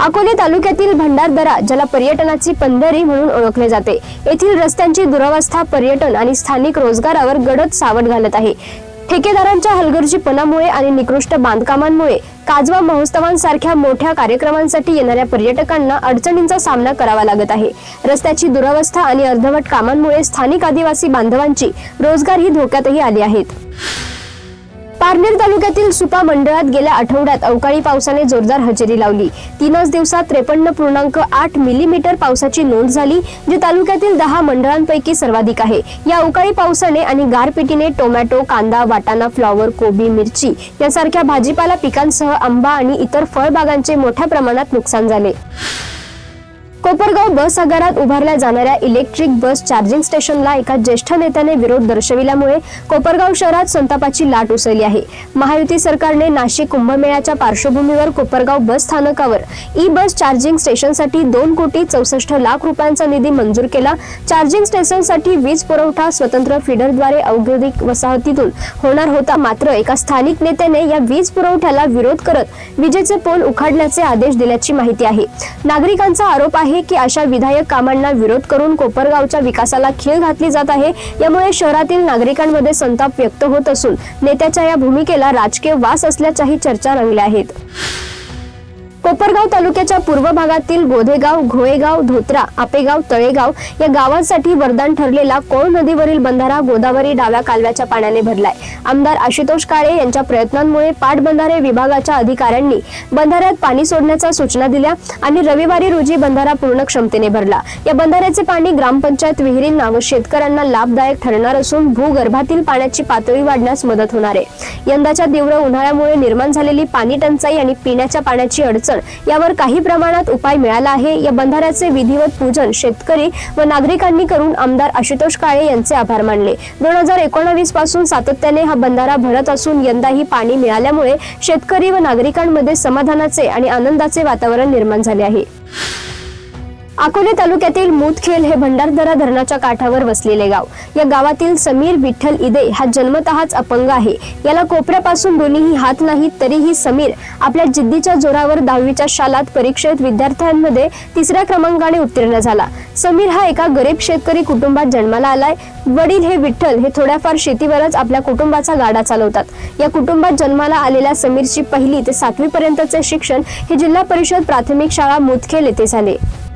अकोले तालुक्यातील भंडारदरा ज्याला पर्यटनाची पंधरी म्हणून ओळखले जाते. येथील रस्त्यांची दुरावस्था पर्यटन आणि स्थानिक रोजगारावर गडद सावट घालत आहे. ठेकेदारांच्या हलगर्जीपणामुळे आणि निकृष्ट बांधकामांमुळे काजवा महोत्सवांसारख्या मोठ्या कार्यक्रमांसाठी येणाऱ्या पर्यटकांना अडचणींचा सामना करावा लागत आहे. रस्त्याची दुरावस्था आणि अर्धवट कामांमुळे स्थानिक आदिवासी बांधवांची रोजगार ही धोक्यातही आली आहेत. पारनेर तालुक्यातील सुपा मंडळात गेल्या आठवड्यात अवकाळी पावसाने जोरदार हजेरी लावली. तीनच दिवसात त्रेपन्न पूर्णांक आठ मिलीमीटर पावसाची नोंद झाली जी तालुक्यातील दहा मंडळांपैकी सर्वाधिक आहे. या अवकाळी पावसाने आणि गारपिटीने टोमॅटो कांदा वाटाणा फ्लॉवर कोबी मिरची यासारख्या भाजीपाला पिकांसह आंबा आणि इतर फळबागांचे मोठ्या प्रमाणात नुकसान झाले. कोपरगाव बस आगारात उभारल्या जाणाऱ्या इलेक्ट्रिक बस चार्जिंग स्टेशनला एका ज्येष्ठ नेत्याने विरोध दर्शविल्यामुळे कोपरगाव शहरात संतापाची लाट उसळली आहे. महायुती सरकारने नाशिक कुंभमेळ्याच्या पार्श्वभूमीवर कोपरगाव बस स्थानकावर ई बस चार्जिंग स्टेशनसाठी दोन कोटी चौसष्ट लाख रुपयांचा निधी मंजूर केला. चार्जिंग स्टेशनसाठी वीज पुरवठा स्वतंत्र फिडरद्वारे औद्योगिक वसाहतीतून होणार होता. मात्र एका स्थानिक नेत्याने या वीज पुरवठ्याला विरोध करत विजेचे पोल उखाडण्याचे आदेश दिल्याची माहिती आहे. नागरिकांचा आरोप आहे की अशा विधायक कामांना विरोध करून कोपरगावच्या विकासाला खीळ घातली जात आहे यामुळे शहरातील नागरिकांमध्ये संताप व्यक्त होत असून नेत्याच्या या भूमिकेला राजकीय वास असल्याच्याही चर्चा रंगल्या आहेत. कोपरगाव तालुक्याच्या पूर्व भागातील गोधेगाव घोळेगाव धोत्रा आपेगाव तळेगाव या गावांसाठी वरदान ठरलेला कोळ नदीवरील बंधारा गोदावरी डाव्या कालव्याच्या पाण्याने भरलाय. आमदार आशुतोष काळे यांच्या प्रयत्नांमुळे पाटबंधारे विभागाच्या अधिकाऱ्यांनी बंधाऱ्यात पाणी सोडण्याच्या सूचना दिल्या आणि रविवारी रोजी बंधारा पूर्ण क्षमतेने भरला. या बंधाऱ्याचे पाणी ग्रामपंचायत विहिरींना व शेतकऱ्यांना लाभदायक ठरणार असून भूगर्भातील पाण्याची पातळी वाढण्यास मदत होणार आहे. यंदाच्या तीव्र उन्हाळ्यामुळे निर्माण झालेली पाणी टंचाई आणि पिण्याच्या पाण्याची अडचण यावर काही प्रमाणात उपाय मिळाला आहे. या बंधाऱ्याचे विधिवत पूजन शेतकरी व नागरिकांनी करून आमदार आशुतोष काळे यांचे आभार मानले. दोन हजार एकोणावीसपासून सातत्याने हा बंधारा भरत असून यंदाही पाणी मिळाल्यामुळे शेतकरी व नागरिकांमध्ये समाधानाचे आणि आनंदाचे वातावरण निर्माण झाले आहे. अकोले तालुक्यातील मुदखेल हे भंडारदरा धरणाच्या काठावर वसलेले गाव. या गावातील समीर विठ्ठल इदे हा जन्मतःच अपंग आहे. याला कोपऱ्यापासून दोन्हीही हात नाहीत तरीही समीर आपल्या जिद्दीच्या जोरावर दहावीच्या शालात परीक्षेत विद्यार्थ्यांमध्ये तिसऱ्या क्रमांकाने उत्तीर्ण झाला. समीर हा एका गरीब शेतकरी कुटुंबात जन्माला आलाय. वडील हे विठ्ठल हे थोड्याफार शेतीवरच आपल्या कुटुंबाचा गाडा चालवतात. या कुटुंबात जन्माला आलेल्या समीरची पहिली ते सातवी पर्यंतचे शिक्षण हे जिल्हा परिषद प्राथमिक शाळा मुदखेल येथे झाले.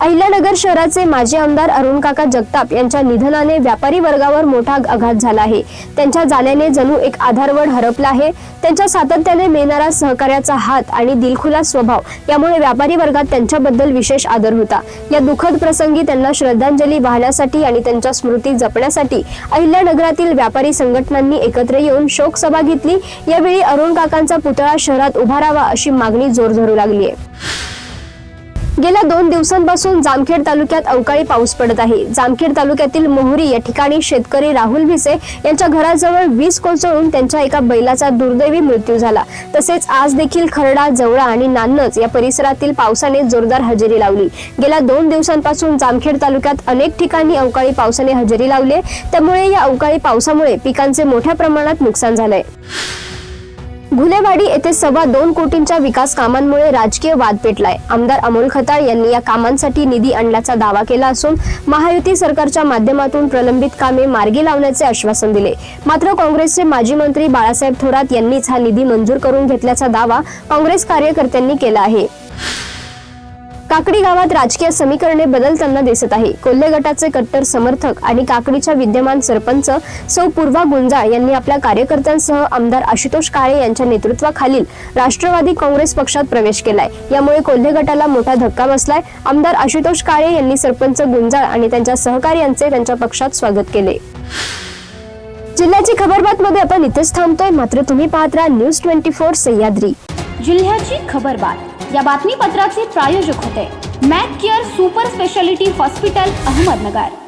अहिल्यानगर शहराचे माजी आमदार अरुण काका जगताप यांच्या निधनाने व्यापारी वर्गावर मोठा आघात झाला आहे. त्यांच्या जाण्याने जणू एक आधारवड हरपला आहे. त्यांच्या सातत्याने मिळणारा सहकार्याचा हात आणि दिलखुला स्वभाव यामुळे व्यापारी वर्गात त्यांच्याबद्दल विशेष आदर होता. या दुःखद प्रसंगी त्यांना श्रद्धांजली वाहण्यासाठी आणि त्यांच्या स्मृती जपण्यासाठी अहिल्यानगरातील व्यापारी संघटनांनी एकत्र येऊन शोक सभा घेतली. यावेळी अरुण काकांचा पुतळा शहरात उभारावा अशी मागणी जोर धरू लागली आहे. गेल्या दोन दिवसांपासून जामखेड तालुक्यात अवकाळी पाऊस पडत आहे. जामखेड तालुक्यातील मोहरी या ठिकाणी शेतकरी राहुल भिसे यांच्या घराजवळ वीज कोसळून त्यांच्या एका बैलाचा दुर्दैवी मृत्यू झाला. तसेच आज देखील खरडा जवळा आणि नान्नच या परिसरातील पावसाने जोरदार हजेरी लावली. गेल्या दोन दिवसांपासून जामखेड तालुक्यात अनेक ठिकाणी अवकाळी पावसाने हजेरी लावली त्यामुळे या अवकाळी पावसामुळे पिकांचे मोठ्या प्रमाणात नुकसान झालंय. घुलेवाडी येथे सव्वा दोन कोटींच्या विकास कामांमुळे राजकीय वाद पेटलाय. आमदार अमोल खताळ यांनी या कामांसाठी निधी आणल्याचा दावा केला असून महायुती सरकारच्या माध्यमातून प्रलंबित कामे मार्गी लावण्याचे आश्वासन दिले. मात्र काँग्रेसचे माजी मंत्री बाळासाहेब थोरात यांनीच हा निधी मंजूर करून घेतल्याचा दावा काँग्रेस कार्यकर्त्यांनी केला आहे. काकडी गावात राजकीय समीकरणे बदलताना दिसत आहे. कोल्हे गटाचे कट्टर समर्थक आणि काकडीच्या विद्यमान सरपंच सौ पूर्वा गुंजाळ यांनी आपल्या कार्यकर्त्यांसह आमदार आशुतोष काळे यांच्या नेतृत्वाखालील राष्ट्रवादी काँग्रेस पक्षात प्रवेश केलाय. यामुळे कोल्हे गटाला मोठा धक्का बसलाय. आमदार आशुतोष काळे यांनी सरपंच गुंजाळ आणि त्यांच्या सहकार्यांचे त्यांच्या पक्षात स्वागत केले. जिल्ह्याची खबरबात मध्ये आपण इथेच थांबतोय. मात्र तुम्ही पाहत राहा न्यूज ट्वेंटी फोर सह्याद्री. जिल्ह्याची खबरबात. या बातमीपत्राचे प्रायोजक होते. Mac Care super speciality hospital Ahmednagar.